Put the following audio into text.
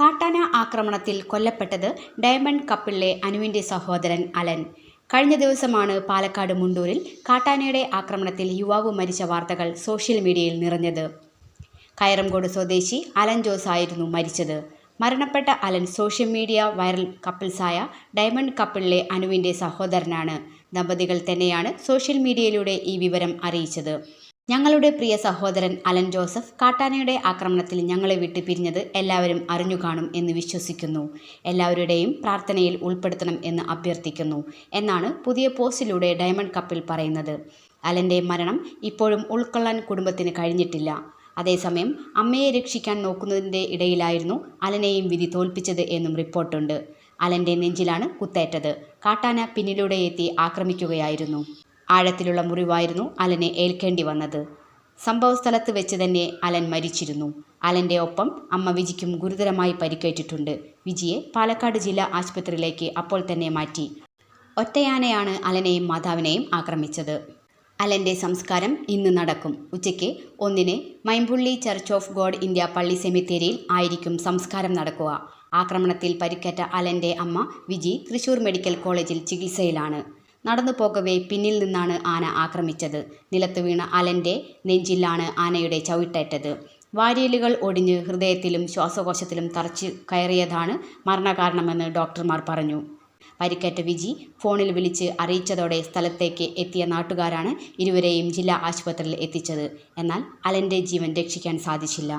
കാട്ടാന ആക്രമണത്തിൽ കൊല്ലപ്പെട്ടത് ഡയമണ്ട് കപ്പിളിലെ അനുവിന്റെ സഹോദരൻ അലൻ. കഴിഞ്ഞ ദിവസമാണ് പാലക്കാട് മുണ്ടൂരിൽ കാട്ടാനയുടെ ആക്രമണത്തിൽ യുവാവ് മരിച്ച വാർത്തകൾ സോഷ്യൽ മീഡിയയിൽ നിറഞ്ഞത്. കയറംകോട് സ്വദേശി അലൻ ജോസ് ആയിരുന്നു മരിച്ചത്. മരണപ്പെട്ട അലൻ സോഷ്യൽ മീഡിയ വൈറൽ കപ്പിൾസായ ഡയമണ്ട് കപ്പിളിലെ അനുവിന്റെ സഹോദരനാണ്. ദമ്പതികൾ തന്നെയാണ് സോഷ്യൽ മീഡിയയിലൂടെ ഈ വിവരം അറിയിച്ചത്. ഞങ്ങളുടെ പ്രിയ സഹോദരൻ അലൻ ജോസഫ് കാട്ടാനയുടെ ആക്രമണത്തിൽ ഞങ്ങളെ വിട്ടു പിരിഞ്ഞത് എല്ലാവരും അറിഞ്ഞു കാണും എന്ന് വിശ്വസിക്കുന്നു. എല്ലാവരുടെയും പ്രാർത്ഥനയിൽ ഉൾപ്പെടുത്തണം എന്ന് അഭ്യർത്ഥിക്കുന്നു. എന്നാണ് പുതിയ പോസ്റ്റിലൂടെ ഡയമണ്ട് കപ്പിൽ പറയുന്നത്. അലന്റെ മരണം ഇപ്പോഴും ഉൾക്കൊള്ളാൻ കുടുംബത്തിന് കഴിഞ്ഞിട്ടില്ല. അതേസമയം അമ്മയെ രക്ഷിക്കാൻ നോക്കുന്നതിന്റെ ഇടയിലായിരുന്നു അലനെയും വിധി തോൽപ്പിച്ചത് എന്നും റിപ്പോർട്ടുണ്ട്. അലന്റെ നെഞ്ചിലാണ് കുത്തേറ്റത്. കാട്ടാന പിന്നിലൂടെ എത്തി ആക്രമിക്കുകയായിരുന്നു. ആഴത്തിലുള്ള മുറിവായിരുന്നു അലനെ ഏൽക്കേണ്ടി വന്നത്. സംഭവസ്ഥലത്ത് വെച്ച് തന്നെ അലൻ മരിച്ചിരുന്നു. അലന്റെ ഒപ്പം അമ്മ വിജിക്കും ഗുരുതരമായി പരിക്കേറ്റിട്ടുണ്ട്. വിജിയെ പാലക്കാട് ജില്ലാ ആശുപത്രിയിലേക്ക് അപ്പോൾ തന്നെ മാറ്റി. ഒറ്റയാനയാണ് അലനെയും മാതാവിനെയും ആക്രമിച്ചത്. അലന്റെ സംസ്കാരം ഇന്ന് നടക്കും. ഉച്ചയ്ക്ക് ഒന്നിന് Maympully church of God India പള്ളി സെമിത്തേരിയിൽ ആയിരിക്കും സംസ്കാരം നടക്കുക. ആക്രമണത്തിൽ പരിക്കേറ്റ അലന്റെ അമ്മ വിജി തൃശൂർ മെഡിക്കൽ കോളേജിൽ ചികിത്സയിലാണ്. നടന്നു പോകവേ പിന്നിൽ നിന്നാണ് ആന ആക്രമിച്ചത്. നിലത്ത് വീണ അലന്റെ നെഞ്ചിലാണ് ആനയുടെ ചവിട്ടേറ്റത്. വാരിയലുകൾ ഒടിഞ്ഞ് ഹൃദയത്തിലും ശ്വാസകോശത്തിലും തറച്ച് കയറിയതാണ് മരണകാരണമെന്ന് ഡോക്ടർമാർ പറഞ്ഞു. പരിക്കേറ്റ വിജി ഫോണിൽ വിളിച്ച് അറിയിച്ചതോടെ സ്ഥലത്തേക്ക് എത്തിയ നാട്ടുകാരാണ് ഇരുവരെയും ജില്ലാ ആശുപത്രിയിൽ എത്തിച്ചത്. എന്നാൽ അലന്റെ ജീവൻ രക്ഷിക്കാൻ സാധിച്ചില്ല.